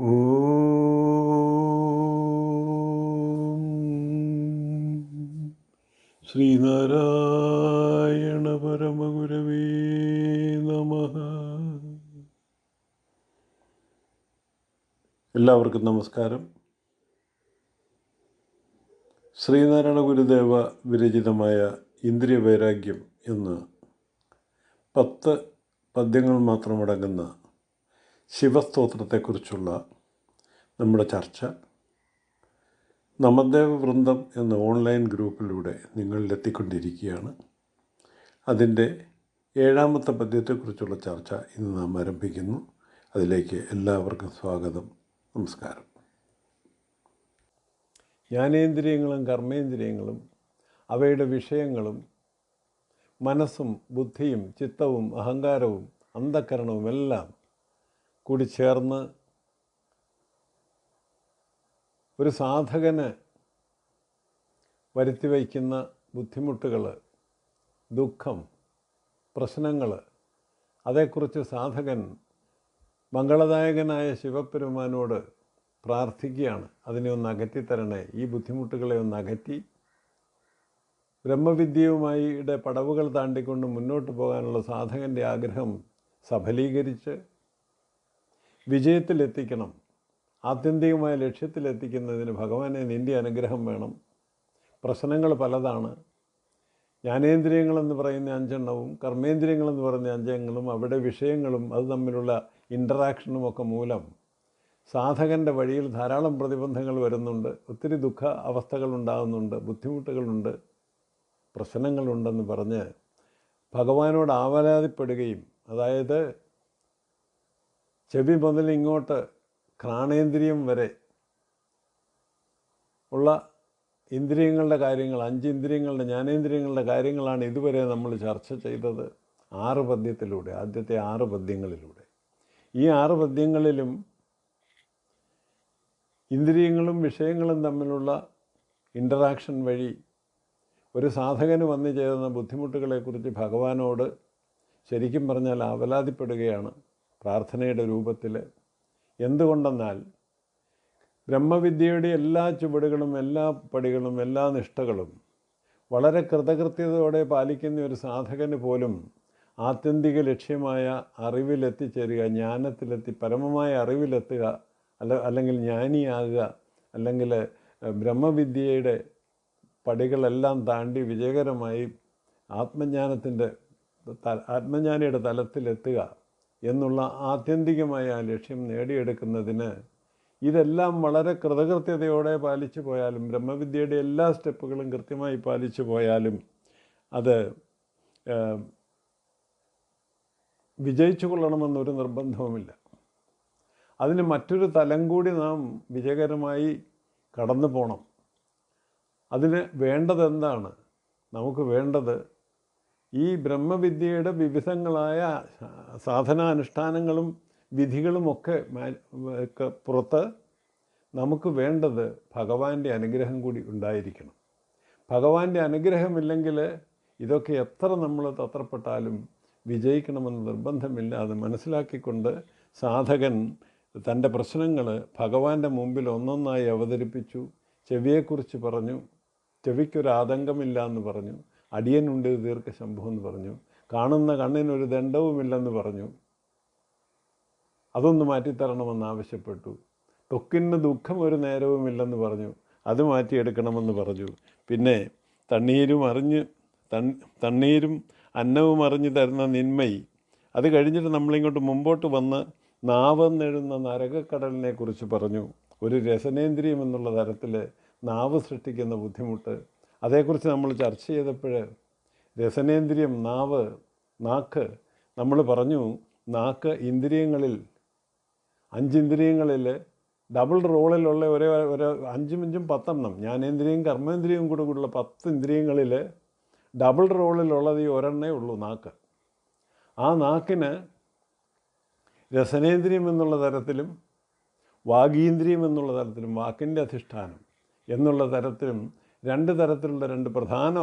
ശ്രീനാരായണ പരമഗുരവേ നമ. എല്ലാവർക്കും നമസ്കാരം. ശ്രീനാരായണ ഗുരുദേവ വിരചിതമായ ഇന്ദ്രിയ വൈരാഗ്യം എന്ന് പത്ത് പദ്യങ്ങൾ മാത്രമടങ്ങുന്ന ശിവസ്തോത്രത്തെക്കുറിച്ചുള്ള നമ്മുടെ ചർച്ച. നമദേവ വൃന്ദം എന്ന ഓൺലൈൻ ഗ്രൂപ്പിലൂടെ നിങ്ങളിലെത്തിക്കൊണ്ടിരിക്കുകയാണ്. അതിന്റെ ഏഴാമത്തെ പദ്യത്തെക്കുറിച്ചുള്ള ചർച്ച ഇന്ന് നാം ആരംഭിക്കുന്നു. അതിലേക്ക് എല്ലാവർക്കും സ്വാഗതം. നമസ്കാരം. ജ്ഞാനേന്ദ്രിയങ്ങളും കർമ്മേന്ദ്രിയങ്ങളും അവയുടെ വിഷയങ്ങളും മനസ്സും ബുദ്ധിയും ചിത്തവും അഹങ്കാരവും അന്ധക്കരണവും എല്ലാം കൂടി ചേർന്ന് ഒരു സാധകന് വരുത്തി വയ്ക്കുന്ന ബുദ്ധിമുട്ടുകൾ ദുഃഖം പ്രശ്നങ്ങൾ അതേക്കുറിച്ച് സാധകൻ മംഗളദായകനായ ശിവപെരുമാനോട് പ്രാർത്ഥിക്കുകയാണ്. അതിനെ ഒന്ന് അകറ്റിത്തരണേ. ഈ ബുദ്ധിമുട്ടുകളെ ഒന്ന് അകറ്റി. ബ്രഹ്മവിദ്യയുമായിയുടെ പടവുകൾ താണ്ടിക്കൊണ്ട് മുന്നോട്ട് പോകാനുള്ള സാധകന്റെ ആഗ്രഹം സഫലീകരിച്ച് വിജയത്തിലെത്തിക്കണം. ആത്യന്തികമായ ലക്ഷ്യത്തിലെത്തിക്കുന്നതിന് ഭഗവാനെ നിന്റെ അനുഗ്രഹം വേണം. പ്രശ്നങ്ങൾ പലതാണ്. ജ്ഞാനേന്ദ്രിയങ്ങളെന്ന് പറയുന്ന അഞ്ചെണ്ണവും കർമ്മേന്ദ്രിയങ്ങളെന്ന് പറയുന്ന അഞ്ചെണ്ണങ്ങളും അവിടെ വിഷയങ്ങളും അത് തമ്മിലുള്ള ഇന്ററാക്ഷനും ഒക്കെ മൂലം സാധകന്റെ വഴിയിൽ ധാരാളം പ്രതിബന്ധങ്ങൾ വരുന്നുണ്ട്. ഒത്തിരി ദുഃഖ അവസ്ഥകൾ ഉണ്ടാകുന്നുണ്ട് ബുദ്ധിമുട്ടുകളുണ്ട് പ്രശ്നങ്ങളുണ്ടെന്ന് പറഞ്ഞ് ഭഗവാനോട് ആവലാതിപ്പെടുകയും അതായത് ചെവി മുതൽ ഇങ്ങോട്ട് ഘ്രാണേന്ദ്രിയം വരെ ഉള്ള ഇന്ദ്രിയങ്ങളുടെ കാര്യങ്ങൾ അഞ്ച് ഇന്ദ്രിയങ്ങളുടെ ജ്ഞാനേന്ദ്രിയങ്ങളുടെ കാര്യങ്ങളാണ് ഇതുവരെ നമ്മൾ ചർച്ച ചെയ്തത് ആറ് പദ്യത്തിലൂടെ ആദ്യത്തെ ആറ് പദ്യങ്ങളിലൂടെ. ഈ ആറ് പദ്യങ്ങളിലും ഇന്ദ്രിയങ്ങളും വിഷയങ്ങളും തമ്മിലുള്ള ഇന്ററാക്ഷൻ വഴി ഒരു സാധകന് വന്നു ചേരുന്ന ബുദ്ധിമുട്ടുകളെക്കുറിച്ച് ഭഗവാനോട് ശരിക്കും പറഞ്ഞാൽ അവലാതിപ്പെടുകയാണ് പ്രാർത്ഥനയുടെ രൂപത്തിൽ എന്തുകൊണ്ടെന്നാൽ ബ്രഹ്മവിദ്യയുടെ എല്ലാ ചുവടുകളും എല്ലാ പടികളും എല്ലാ നിഷ്ഠകളും വളരെ കൃതകൃത്യതയോടെ പാലിക്കുന്ന ഒരു സാധകന് പോലും ആത്യന്തിക ലക്ഷ്യമായ അറിവിലെത്തിച്ചേരുക ജ്ഞാനത്തിലെത്തി പരമമായ അറിവിലെത്തുക അല്ല അല്ലെങ്കിൽ ജ്ഞാനിയാകുക അല്ലെങ്കിൽ ബ്രഹ്മവിദ്യയുടെ പടികളെല്ലാം താണ്ടി വിജയകരമായി ആത്മജ്ഞാനത്തിന്റെ ആത്മജ്ഞാനിയുടെ തലത്തിലെത്തുക. എന്നുള്ള ആത്യന്തികമായ ആ ലക്ഷ്യം നേടിയെടുക്കുന്നതിന് ഇതെല്ലാം വളരെ കൃതകൃത്യതയോടെ പാലിച്ചു പോയാലും ബ്രഹ്മവിദ്യയുടെ എല്ലാ സ്റ്റെപ്പുകളും കൃത്യമായി പാലിച്ചു പോയാലും അത് വിജയിച്ചു കൊള്ളണമെന്നൊരു നിർബന്ധവുമില്ല. അതിന് മറ്റൊരു തലം കൂടി നാം വിജയകരമായി കടന്നു പോകണം അതിന് വേണ്ടതെന്താണ്? നമുക്ക് വേണ്ടത് ഈ ബ്രഹ്മവിദ്യയുടെ വിവിധങ്ങളായ സാധനാനുഷ്ഠാനങ്ങളും വിധികളുമൊക്കെ പുറത്ത് നമുക്ക് വേണ്ടത് ഭഗവാന്റെ അനുഗ്രഹം കൂടി ഉണ്ടായിരിക്കണം. ഭഗവാന്റെ അനുഗ്രഹമില്ലെങ്കിൽ ഇതൊക്കെ എത്ര നമ്മൾ തത്രപ്പെട്ടാലും വിജയിക്കണമെന്ന് നിർബന്ധമില്ലാതെ മനസ്സിലാക്കിക്കൊണ്ട് സാധകൻ തന്റെ പ്രശ്നങ്ങൾ ഭഗവാന്റെ മുമ്പിൽ ഒന്നൊന്നായി അവതരിപ്പിച്ചു. ചെവിയെക്കുറിച്ച് പറഞ്ഞു. ചെവിക്കൊരു ആതങ്കമില്ല എന്ന് പറഞ്ഞു. അടിയനുണ്ട് ദീർഘശംഭു എന്ന് പറഞ്ഞു. കാണുന്ന കണ്ണിനൊരു ദണ്ഡവുമില്ലെന്ന് പറഞ്ഞു. അതൊന്ന് മാറ്റിത്തരണമെന്ന് ആവശ്യപ്പെട്ടു. തൊക്കിന് ദുഃഖം ഒരു നേരവുമില്ലെന്ന് പറഞ്ഞു. അത് മാറ്റിയെടുക്കണമെന്ന് പറഞ്ഞു. പിന്നെ തണ്ണീരും അറിഞ്ഞ് തണ്ണീരും അന്നവും അറിഞ്ഞു തരുന്ന നിന്മയി. അത് കഴിഞ്ഞിട്ട് നമ്മളിങ്ങോട്ട് മുമ്പോട്ട് വന്ന് നാവെന്നെഴുന്ന നരകക്കടലിനെ കുറിച്ച് പറഞ്ഞു. ഒരു രസനേന്ദ്രിയം എന്നുള്ള തരത്തിൽ നാവ് സൃഷ്ടിക്കുന്ന ബുദ്ധിമുട്ട് അതേക്കുറിച്ച് നമ്മൾ ചർച്ച ചെയ്തപ്പോൾ രസനേന്ദ്രിയം നാവ് നാക്ക് നമ്മൾ പറഞ്ഞു നാക്ക് ഇന്ദ്രിയങ്ങളിൽ അഞ്ചിന്ദ്രിയങ്ങളിൽ ഡബിൾ റോളിലുള്ള ഒരേ ഒരു അഞ്ചും അഞ്ചും പത്തെണ്ണം. ജ്ഞാനേന്ദ്രിയം കർമ്മേന്ദ്രിയവും കൂടെ കൂടെയുള്ള പത്ത് ഇന്ദ്രിയങ്ങളിൽ ഡബിൾ റോളിലുള്ളത് ഈ ഒരെണ്ണേ ഉള്ളൂ നാക്ക്. ആ നാക്കിന് രസനേന്ദ്രിയം എന്നുള്ള തരത്തിലും വാഗീന്ദ്രിയം എന്നുള്ള തരത്തിലും വാക്കിന്റെ അധിഷ്ഠാനം എന്നുള്ള തരത്തിലും രണ്ട് തരത്തിലുള്ള രണ്ട് പ്രധാന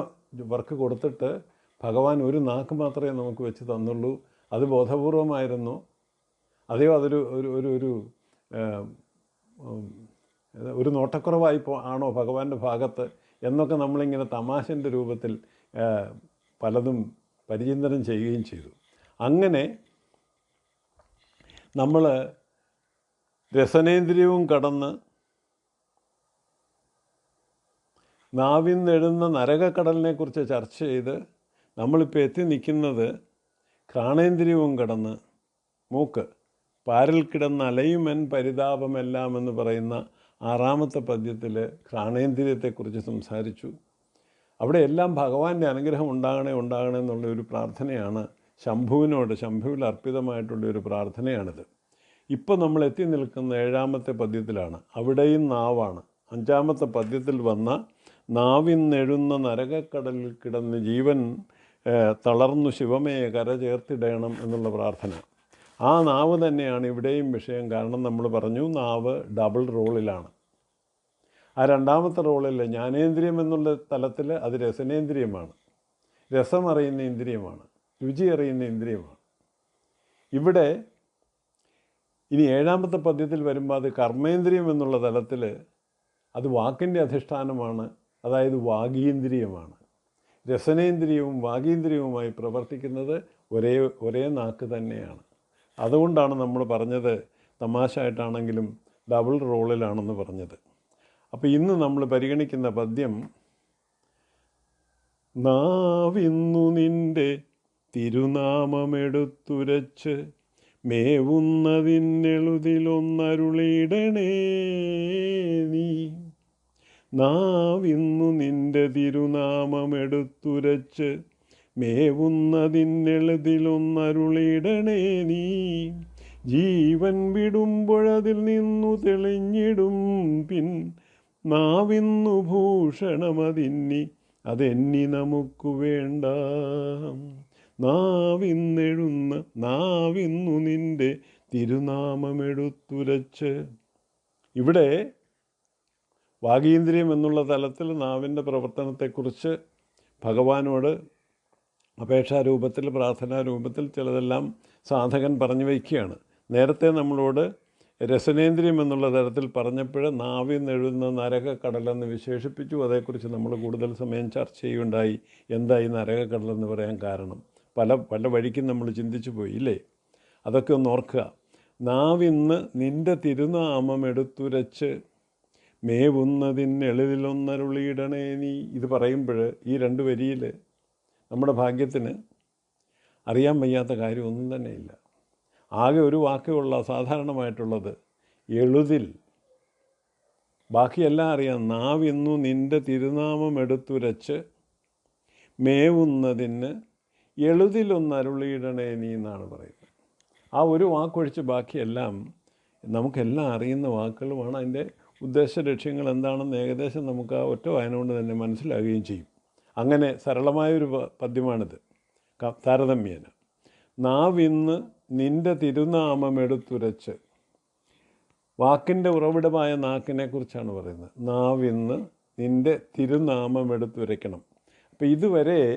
വർക്ക് കൊടുത്തിട്ട് ഭഗവാൻ ഒരു നാക്ക് മാത്രമേ നമുക്ക് വെച്ച് തന്നുള്ളൂ. അത് ബോധപൂർവമായിരുന്നു. അതെയോ അതൊരു ഒരു ഒരു ഒരു ഒരു നോട്ടക്കുറവായി പോ ആണോ ഭഗവാന്റെ ഭാഗത്ത് എന്നൊക്കെ നമ്മളിങ്ങനെ തമാശന്റെ രൂപത്തിൽ പലതും പരിചിന്തനം ചെയ്യുകയും ചെയ്തു. അങ്ങനെ നമ്മൾ രസനേന്ദ്രിയവും കടന്ന് നാവിന്നെഴുന്ന നരകക്കടലിനെക്കുറിച്ച് ചർച്ച ചെയ്ത് നമ്മളിപ്പോൾ എത്തി നിൽക്കുന്നത് ഘ്രാണേന്ദ്രിയവും കടന്ന് മൂക്ക് പാരിൽ കിടന്ന് അലയുമെൻ പരിതാപമെല്ലാം എന്ന് പറയുന്ന ആറാമത്തെ പദ്യത്തിൽ ഘ്രാണേന്ദ്രിയത്തെക്കുറിച്ച് സംസാരിച്ചു. അവിടെ എല്ലാം ഭഗവാന്റെ അനുഗ്രഹം ഉണ്ടാകണേ ഉണ്ടാകണേ എന്നുള്ള ഒരു പ്രാർത്ഥനയാണ് ശംഭുവിനോട് ശംഭുവിൽ അർപ്പിതമായിട്ടുള്ള ഒരു പ്രാർത്ഥനയാണിത്. ഇപ്പോൾ നമ്മൾ എത്തി നിൽക്കുന്ന ഏഴാമത്തെ പദ്യത്തിലാണ് അവിടെയും നാവാണ്. അഞ്ചാമത്തെ പദ്യത്തിൽ വന്ന നാവിന്നെഴുന്ന നരകക്കടലിൽ കിടന്ന് ജീവൻ തളർന്നു ശിവമയെ കര ചേർത്തിടേണം എന്നുള്ള പ്രാർത്ഥന. ആ നാവ് തന്നെയാണ് ഇവിടെയും വിഷയം. കാരണം നമ്മൾ പറഞ്ഞു നാവ് ഡബിൾ റോളിലാണ്. ആ രണ്ടാമത്തെ റോളിൽ ജ്ഞാനേന്ദ്രിയം എന്നുള്ള തലത്തിൽ അത് രസനേന്ദ്രിയമാണ്. രസം അറിയുന്ന ഇന്ദ്രിയമാണ്. രുചി അറിയുന്ന ഇന്ദ്രിയമാണ്. ഇവിടെ ഇനി ഏഴാമത്തെ പദ്യത്തിൽ വരുമ്പോൾ അത് കർമ്മേന്ദ്രിയം എന്നുള്ള തലത്തിൽ അത് വാക്കിന്റെ അധിഷ്ഠാനമാണ്. അതായത് വാഗീന്ദ്രിയമാണ്. രസനേന്ദ്രിയവും വാഗീന്ദ്രിയവുമായി പ്രവർത്തിക്കുന്നത് ഒരേ ഒരേ നാക്ക് തന്നെയാണ്. അതുകൊണ്ടാണ് നമ്മൾ പറഞ്ഞത് തമാശയായിട്ടാണെങ്കിലും ഡബിൾ റോളിലാണെന്ന് പറഞ്ഞത്. അപ്പോൾ ഇന്ന് നമ്മൾ പരിഗണിക്കുന്ന പദ്യം നാവിന്നു നിന്റെ തിരുനാമമെടുത്തുരച്ച് മേവുന്നതിനെളുതിലൊന്നരുളിടണേ നീ. നാവിന്നു നിന്റെ തിരുനാമമെടുത്തുരച്ച് മേവുന്നതിനെളുതിലൊന്നരുളിടണേ നീ. ജീവൻ വിടുമ്പോഴതിൽ നിന്നു തെളിഞ്ഞിടും പിൻ. നാവിന്നു ഭൂഷണമതിന്നി അതെന്നി നമുക്ക് വേണ്ട. നാവിന്നെഴുന്ന നാവിന്നു നിന്റെ തിരുനാമമെടുത്തുരച്ച്. ഇവിടെ വാഗീന്ദ്രിയം എന്നുള്ള തലത്തിൽ നാവിന്റെ പ്രവർത്തനത്തെക്കുറിച്ച് ഭഗവാനോട് അപേക്ഷാരൂപത്തിൽ പ്രാർത്ഥനാരൂപത്തിൽ ചിലതെല്ലാം സാധകൻ പറഞ്ഞു വയ്ക്കുകയാണ്. നേരത്തെ നമ്മളോട് രസനേന്ദ്രിയം എന്നുള്ള തരത്തിൽ പറഞ്ഞപ്പോൾ നാവിൽ നിന്നെഴുതുന്ന നരകക്കടലെന്ന് വിശേഷിപ്പിച്ചു. അതേക്കുറിച്ച് നമ്മൾ കൂടുതൽ സമയം ചർച്ച ചെയ്യുകയുണ്ടായി. എന്തായി നരകക്കടലെന്ന് പറയാൻ കാരണം? പല പല വഴിക്കും നമ്മൾ ചിന്തിച്ചു പോയി ഇല്ലേ? അതൊക്കെ ഒന്ന് ഓർക്കുക. നാവിന്ന് നിന്റെ തിരുനാമം എടുത്തുരച്ച് മേവുന്നതിനെളിതിലൊന്നരുളിയിടണേ നീ. ഇത് പറയുമ്പോൾ ഈ രണ്ട് വരിയിൽ നമ്മുടെ ഭാഗ്യത്തിന് അറിയാൻ വയ്യാത്ത കാര്യമൊന്നും തന്നെയില്ല. ആകെ ഒരു വാക്കേ ഉള്ള സാധാരണമായിട്ടുള്ളത് എഴുതിൽ ബാക്കിയെല്ലാം അറിയാം. നാവിന്നു നിന്റെ തിരുനാമം എടുത്തുരച്ച് മേവുന്നതിന് എഴുതിലൊന്നരുളിയിടണേ നീ എന്നാണ് പറയുന്നത്. ആ ഒരു വാക്കൊഴിച്ച് ബാക്കിയെല്ലാം നമുക്കെല്ലാം അറിയുന്ന വാക്കുകളുമാണ് അതിന്റെ ഉദ്ദേശ ലക്ഷ്യങ്ങൾ എന്താണെന്ന് ഏകദേശം നമുക്ക് ആ ഒറ്റ വായന കൊണ്ട് തന്നെ മനസ്സിലാകുകയും ചെയ്യും. അങ്ങനെ സരളമായൊരു പദ്യമാണിത്. താരതമ്യേന. നാവിന്ന് നിന്റെ തിരുനാമം എടുത്തുരച്ച് വാക്കിന്റെ ഉറവിടമായ നാക്കിനെ കുറിച്ചാണ് പറയുന്നത്. നാവിന്ന് നിന്റെ തിരുനാമം എടുത്തുരയ്ക്കണം. അപ്പോൾ ഇതുവരെ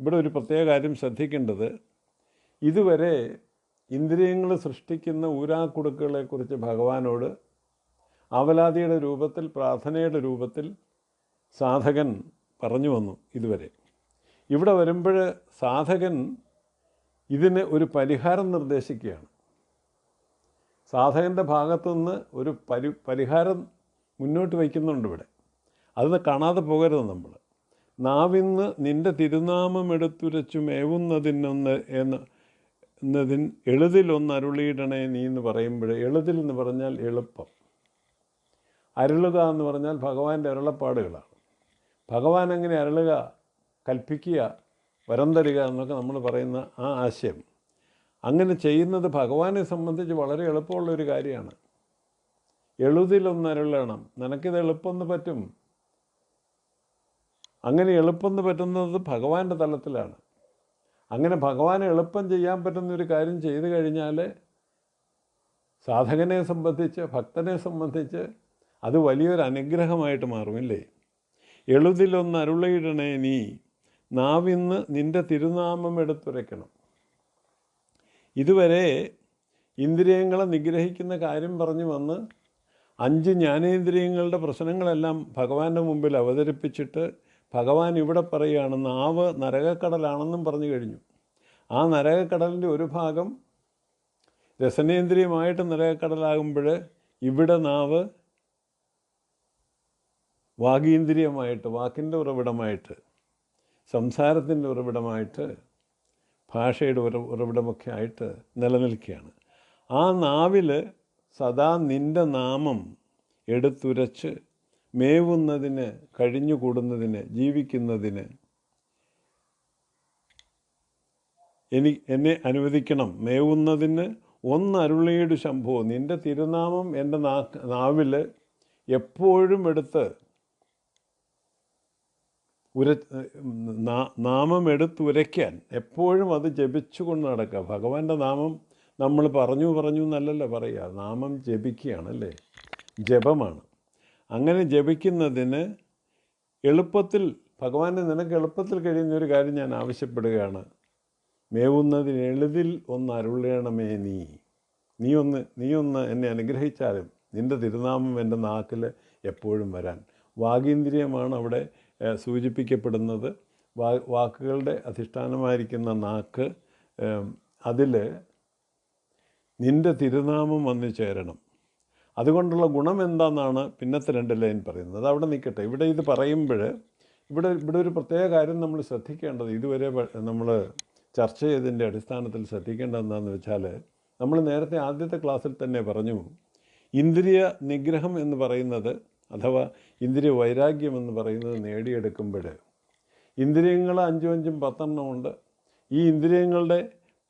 ഇവിടെ ഒരു പ്രത്യേക കാര്യം ശ്രദ്ധിക്കേണ്ടത്. ഇതുവരെ ഇന്ദ്രിയങ്ങൾ സൃഷ്ടിക്കുന്ന ഊരാക്കുടുക്കുകളെക്കുറിച്ച് ഭഗവാനോട് ആവലാതിയുടെ രൂപത്തിൽ പ്രാർത്ഥനയുടെ രൂപത്തിൽ സാധകൻ പറഞ്ഞു വന്നു ഇതുവരെ. ഇവിടെ വരുമ്പോൾ സാധകൻ ഇതിന് ഒരു പരിഹാരം നിർദ്ദേശിക്കുകയാണ്. സാധകന്റെ ഭാഗത്തുനിന്ന് ഒരു പരി പരിഹാരം മുന്നോട്ട് വയ്ക്കുന്നുണ്ട് ഇവിടെ. അത് കാണാതെ പോകരുത് നമ്മൾ. നാവിന്ന് നിന്റെ തിരുനാമം എടുത്തുരച്ചു മേവുന്നതിനൊന്ന് എന്ന് എന്നതിൻ എളുതിലൊന്ന് അരുളിയിടണേ നീ എന്ന് പറയുമ്പോൾ എളുതിൽ എന്ന് പറഞ്ഞാൽ എളുപ്പം. അരുളുക എന്ന് പറഞ്ഞാൽ ഭഗവാന്റെ അരുളപ്പാടുകളാണ്. ഭഗവാൻ എങ്ങനെ അരുളുക കൽപ്പിക്കുക വരം തരിക എന്നൊക്കെ നമ്മൾ പറയുന്ന ആ ആശയം. അങ്ങനെ ചെയ്യുന്നത് ഭഗവാനെ സംബന്ധിച്ച് വളരെ എളുപ്പമുള്ള ഒരു കാര്യമാണ്. എളുതിലൊന്ന് അരുളണം. നിനക്കിത് എളുപ്പമെന്ന് പറ്റും. അങ്ങനെ എളുപ്പമെന്ന് പറ്റുന്നത് ഭഗവാന്റെ തലത്തിലാണ്. അങ്ങനെ ഭഗവാനെ എളുപ്പം ചെയ്യാൻ പറ്റുന്ന ഒരു കാര്യം ചെയ്തു കഴിഞ്ഞാൽ സാധകനെ സംബന്ധിച്ച് ഭക്തനെ സംബന്ധിച്ച് അത് വലിയൊരു അനുഗ്രഹമായിട്ട് മാറുമില്ലേ? എളുതിലൊന്ന് അരുളയിടണേ നീ. നാവിന്ന് നിന്റെ തിരുനാമം എടുത്തുരയ്ക്കണം. ഇതുവരെ ഇന്ദ്രിയങ്ങളെ നിഗ്രഹിക്കുന്ന കാര്യം പറഞ്ഞു വന്ന് അഞ്ച് ജ്ഞാനേന്ദ്രിയങ്ങളുടെ പ്രശ്നങ്ങളെല്ലാം ഭഗവാന്റെ മുമ്പിൽ അവതരിപ്പിച്ചിട്ട് ഭഗവാൻ ഇവിടെ പറയുകയാണ് നാവ് നരകക്കടലാണെന്നും പറഞ്ഞു കഴിഞ്ഞു. ആ നരകക്കടലിന്റെ ഒരു ഭാഗം രസനേന്ദ്രിയമായിട്ട് നരകക്കടലാകുമ്പോൾ ഇവിടെ നാവ് വാഗീന്ദ്രിയമായിട്ട് വാക്കിന്റെ ഉറവിടമായിട്ട് സംസാരത്തിന്റെ ഉറവിടമായിട്ട് ഭാഷയുടെ ഉറ ഉറവിടമൊക്കെ ആയിട്ട് നിലനിൽക്കുകയാണ്. ആ നാവിൽ സദാ നിന്റെ നാമം എടുത്തുരച്ച് മേവുന്നതിന് കഴിഞ്ഞുകൂടുന്നതിന് ജീവിക്കുന്നതിന് എനി എന്നെ അനുവദിക്കണം. മേവുന്നതിന് ഒന്നരുളിയുടെ ശംഭവം? നിന്റെ തിരുനാമം എന്റെ നാ നാവിൽ എപ്പോഴും എടുത്ത് ഉര നാമം എടുത്തുരയ്ക്കാൻ എപ്പോഴും അത് ജപിച്ചു കൊണ്ട് നടക്കുക. ഭഗവാന്റെ നാമം നമ്മൾ പറഞ്ഞു പറഞ്ഞു എന്നല്ലല്ലോ പറയുക. നാമം ജപിക്കുകയാണല്ലേ? ജപമാണ്. അങ്ങനെ ജപിക്കുന്നതിന് എളുപ്പത്തിൽ ഭഗവാനെ നിനക്ക് എളുപ്പത്തിൽ കഴിയുന്ന ഒരു കാര്യം ഞാൻ ആവശ്യപ്പെടുകയാണ്. മേവുന്നതിന് എളുതിൽ ഒന്ന് അരുളണമേ നീ. നീ ഒന്ന് നീ ഒന്ന് എന്നെ അനുഗ്രഹിച്ചാലും നിന്റെ തിരുനാമം എന്റെ നാക്കിൽ എപ്പോഴും വരാൻ. വാഗീന്ദ്രിയമാണ് അവിടെ സൂചിപ്പിക്കപ്പെടുന്നത് വാക്കുകളുടെ അധിഷ്ഠാനമായിരിക്കുന്ന നാക്ക് അതിൽ നിന്റെ തിരുനാമം വന്നു ചേരണം. അതുകൊണ്ടുള്ള ഗുണം എന്താണെന്നാണ് പിന്നത്തെ രണ്ട് ലൈൻ പറയുന്നത്. അത് അവിടെ നിൽക്കട്ടെ. ഇവിടെ ഇത് പറയുമ്പോൾ ഇവിടെ ഇവിടെ ഒരു പ്രത്യേക കാര്യം നമ്മൾ ശ്രദ്ധിക്കേണ്ടത് ഇതുവരെ നമ്മൾ ചർച്ച ചെയ്തതിന്റെ അടിസ്ഥാനത്തിൽ ശ്രദ്ധിക്കേണ്ടത് എന്താണെന്ന് വെച്ചാൽ നമ്മൾ നേരത്തെ ആദ്യത്തെ ക്ലാസ്സിൽ തന്നെ പറഞ്ഞു ഇന്ദ്രിയ നിഗ്രഹം എന്ന് പറയുന്നത് അഥവാ ഇന്ദ്രിയ വൈരാഗ്യം എന്ന് പറയുന്നത് നേടിയെടുക്കുമ്പോൾ ഇന്ദ്രിയങ്ങൾ അഞ്ചും അഞ്ചും പത്തെണ്ണം ഉണ്ട്. ഈ ഇന്ദ്രിയങ്ങളുടെ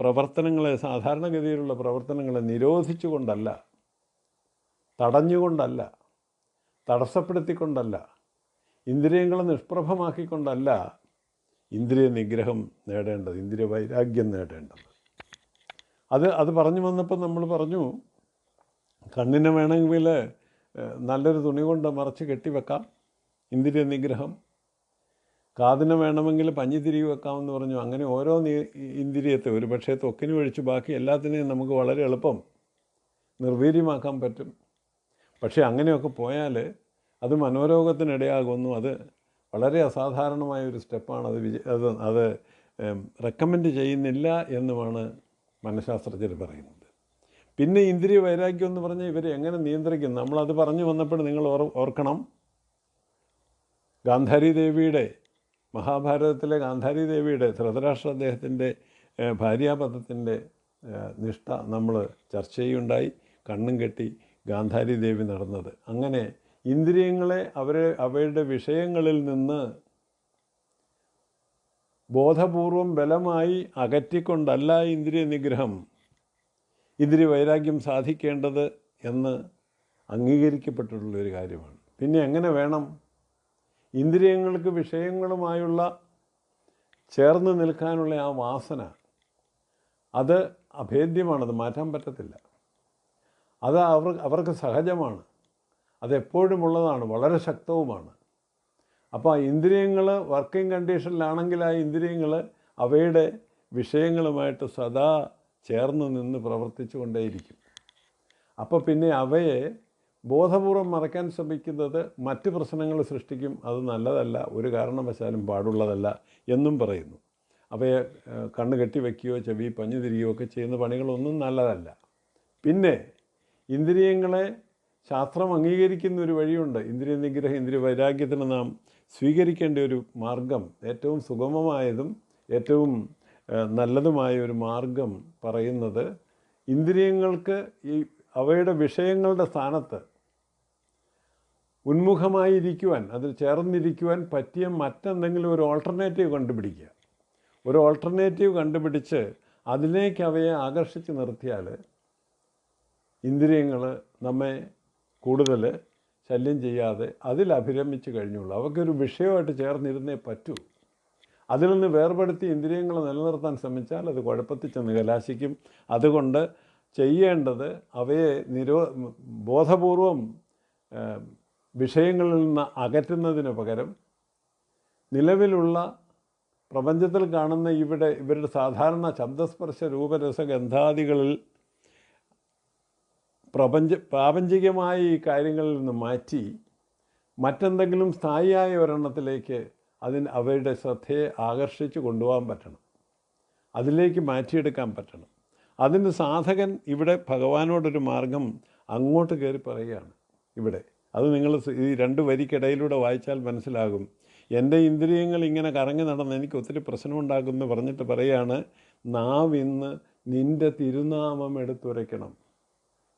പ്രവർത്തനങ്ങളെ സാധാരണഗതിയിലുള്ള പ്രവർത്തനങ്ങളെ നിരോധിച്ചുകൊണ്ടല്ല തടഞ്ഞുകൊണ്ടല്ല തടസ്സപ്പെടുത്തിക്കൊണ്ടല്ല ഇന്ദ്രിയങ്ങളെ നിഷ്പ്രഭമാക്കിക്കൊണ്ടല്ല ഇന്ദ്രിയ നിഗ്രഹം നേടേണ്ടത് ഇന്ദ്രിയ വൈരാഗ്യം നേടേണ്ടത്. അത് അത് പറഞ്ഞു വന്നപ്പോൾ നമ്മൾ പറഞ്ഞു കണ്ണിന് വേണമെങ്കിൽ നല്ലൊരു തുണി കൊണ്ട് മറച്ച് കെട്ടിവെക്കാം. ഇന്ദ്രിയ നിഗ്രഹം. കാതിന് വേണമെങ്കിൽ പഞ്ഞി തിരികെ വെക്കാമെന്ന് പറഞ്ഞു. അങ്ങനെ ഓരോ നീ ഇന്ദ്രിയത്തെ ഒരു പക്ഷേ ത്വക്കിന് ഒഴിച്ച് ബാക്കി എല്ലാത്തിനെയും നമുക്ക് വളരെ എളുപ്പം നിർവീര്യമാക്കാൻ പറ്റും. പക്ഷേ അങ്ങനെയൊക്കെ പോയാൽ അത് മനോരോഗത്തിനിടയാകുന്നു. അത് വളരെ അസാധാരണമായ ഒരു സ്റ്റെപ്പാണ്. അത് വിജ അത് അത് റെക്കമെൻഡ് ചെയ്യുന്നില്ല എന്നുമാണ് മനഃശാസ്ത്രജ്ഞർ പറയുന്നത്. പിന്നെ ഇന്ദ്രിയ വൈരാഗ്യം എന്ന് പറഞ്ഞാൽ ഇവരെ എങ്ങനെ നിയന്ത്രിക്കും? നമ്മളത് പറഞ്ഞു വന്നപ്പോൾ നിങ്ങൾ ഓർ ഓർക്കണം. ഗാന്ധാരി ദേവിയുടെ മഹാഭാരതത്തിലെ ഗാന്ധാരി ദേവിയുടെ ധൃതരാഷ്ട്ര അദ്ദേഹത്തിന്റെ ഭാര്യാപഥത്തിന്റെ നിഷ്ഠ നമ്മൾ ചർച്ച ചെയ്യുണ്ടായി. കണ്ണും കെട്ടി ഗാന്ധാരി ദേവി നടന്നത്. അങ്ങനെ ഇന്ദ്രിയങ്ങളെ അവരെ അവയുടെ വിഷയങ്ങളിൽ നിന്ന് ബോധപൂർവം ബലമായി അകറ്റിക്കൊണ്ടല്ല ഇന്ദ്രിയ നിഗ്രഹം. ഇന്ദ്രിയ വൈരാഗ്യം സാധിക്കേണ്ടത് എന്ന് അംഗീകരിക്കപ്പെട്ടിട്ടുള്ള ഒരു കാര്യമാണ്. പിന്നെ എങ്ങനെ വേണം ഇന്ദ്രിയങ്ങൾക്ക് വിഷയങ്ങളുമായുള്ള ചേർന്ന് നിൽക്കാനുള്ള ആ വാസന? അത് അഭേദ്യമാണത് മാറ്റാൻ പറ്റത്തില്ല. അത് അവർ അവർക്ക് സഹജമാണ്. അതെപ്പോഴും ഉള്ളതാണ് വളരെ ശക്തവുമാണ്. അപ്പോൾ ആ ഇന്ദ്രിയങ്ങൾ വർക്കിംഗ് കണ്ടീഷനിലാണെങ്കിൽ ആ ഇന്ദ്രിയങ്ങൾ അവയുടെ വിഷയങ്ങളുമായിട്ട് സദാ ചേർന്ന് നിന്ന് പ്രവർത്തിച്ചു കൊണ്ടേയിരിക്കും. അപ്പോൾ പിന്നെ അവയെ ബോധപൂർവം മറക്കാൻ ശ്രമിക്കുന്നത് മറ്റ് പ്രശ്നങ്ങൾ സൃഷ്ടിക്കും. അത് നല്ലതല്ല ഒരു കാരണവശാലും പാടുള്ളതല്ല എന്നും പറയുന്നു. അവയെ കണ്ണ് കെട്ടിവെക്കുകയോ ചെവി പഞ്ഞു തിരികയോ ഒക്കെ ചെയ്യുന്ന പണികളൊന്നും നല്ലതല്ല. പിന്നെ ഇന്ദ്രിയങ്ങളെ ശാസ്ത്രം അംഗീകരിക്കുന്ന ഒരു വഴിയുണ്ട്. ഇന്ദ്രിയ നിഗ്രഹം ഇന്ദ്രിയ വൈരാഗ്യത്തിന് നാം സ്വീകരിക്കേണ്ട ഒരു മാർഗം ഏറ്റവും സുഗമമായതും ഏറ്റവും നല്ലതുമായ ഒരു മാർഗം പറയുന്നത് ഇന്ദ്രിയങ്ങൾക്ക് ഈ അവയുടെ വിഷയങ്ങളുടെ സ്ഥാനത്ത് ഉന്മുഖമായിരിക്കുവാൻ അതിൽ ചേർന്നിരിക്കുവാൻ പറ്റിയ മറ്റെന്തെങ്കിലും ഒരു ഓൾട്ടർനേറ്റീവ് കണ്ടുപിടിക്കുക. ഒരു ഓൾട്ടർനേറ്റീവ് കണ്ടുപിടിച്ച് അതിലേക്ക് അവയെ ആകർഷിച്ച് നിർത്തിയാൽ ഇന്ദ്രിയങ്ങൾ നമ്മെ കൂടുതൽ ശല്യം ചെയ്യാതെ അതിൽ അഭിരമിച്ച് കഴിഞ്ഞുള്ളൂ. അവയ്ക്കൊരു വിഷയമായിട്ട് ചേർന്നിരുന്നേ പറ്റൂ. അതിൽ നിന്ന് വേർപെടുത്തി ഇന്ദ്രിയങ്ങളെ നിലനിർത്താൻ ശ്രമിച്ചാൽ അത് കുഴപ്പത്തിൽ ചെന്ന് കലാശിക്കും. അതുകൊണ്ട് ചെയ്യേണ്ടത് അവയെ നിരോ ബോധപൂർവം വിഷയങ്ങളിൽ നിന്ന് അകറ്റുന്നതിന് പകരം നിലവിലുള്ള പ്രപഞ്ചത്തിൽ കാണുന്ന ഇവിടെ ഇവരുടെ സാധാരണ ശബ്ദസ്പർശ രൂപരസഗന്ധാദികളിൽ പ്രപഞ്ച പ്രാപഞ്ചികമായ ഈ കാര്യങ്ങളിൽ നിന്ന് മാറ്റി മറ്റെന്തെങ്കിലും സ്ഥായിയായ ഒരെണ്ണത്തിലേക്ക് അതിന് അവരുടെ ശ്രദ്ധയെ ആകർഷിച്ച് കൊണ്ടുപോകാൻ പറ്റണം. അതിലേക്ക് മാറ്റിയെടുക്കാൻ പറ്റണം. അതിന് സാധകൻ ഇവിടെ ഭഗവാനോടൊരു മാർഗം അങ്ങോട്ട് കയറി പറയുകയാണ് ഇവിടെ. അത് നിങ്ങൾ ഈ രണ്ട് വരിക്കിടയിലൂടെ വായിച്ചാൽ മനസ്സിലാകും. എന്റെ ഇന്ദ്രിയങ്ങൾ ഇങ്ങനെ കറങ്ങി നടന്ന് എനിക്ക് ഒത്തിരി പ്രശ്നമുണ്ടാക്കുമെന്ന് പറഞ്ഞിട്ട് പറയാണ് നാവിന്ന് നിന്റെ തിരുനാമം എടുത്തുരയ്ക്കണം.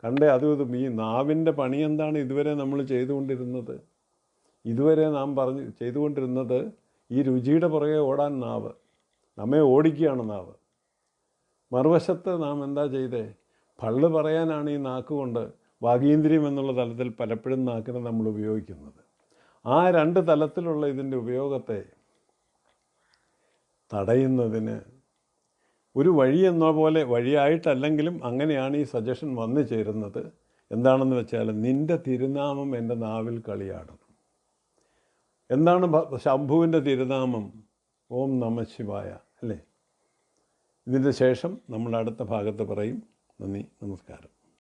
കണ്ടേ അതും ഈ നാവിന്റെ പണി എന്താണ് ഇതുവരെ നമ്മൾ ചെയ്തുകൊണ്ടിരുന്നത്? ഇതുവരെ നാം പറഞ്ഞു ചെയ്തുകൊണ്ടിരുന്നത് ഈ രുചിയുടെ പുറകെ ഓടാൻ നാവ് നമ്മെ ഓടിക്കുകയാണ് നാവ്. മറുവശത്ത് നാം എന്താ ചെയ്തേ? പള്ള് പറയാനാണ് ഈ നാക്കുകൊണ്ട് വാഗീന്ദ്രിയം എന്നുള്ള തലത്തിൽ പലപ്പോഴും നാക്കിനെ നമ്മൾ ഉപയോഗിക്കുന്നത്. ആ രണ്ട് തലത്തിലുള്ള ഇതിന്റെ ഉപയോഗത്തെ തടയുന്നതിന് ഒരു വഴി എന്ന പോലെ വഴിയായിട്ടല്ലെങ്കിലും അങ്ങനെയാണ് ഈ സജഷൻ വന്നു ചേരുന്നത്. എന്താണെന്ന് വെച്ചാൽ നിന്റെ തിരുനാമം എന്റെ നാവിൽ കളിയാടണം എന്താണ് ശംഭുവിന്റെ തിരുനാമം? ഓം നമ ശിവായ അല്ലേ? ഇതിന്റെ ശേഷം നമ്മൾ അടുത്ത ഭാഗത്ത് പറയും. നന്ദി നമസ്കാരം.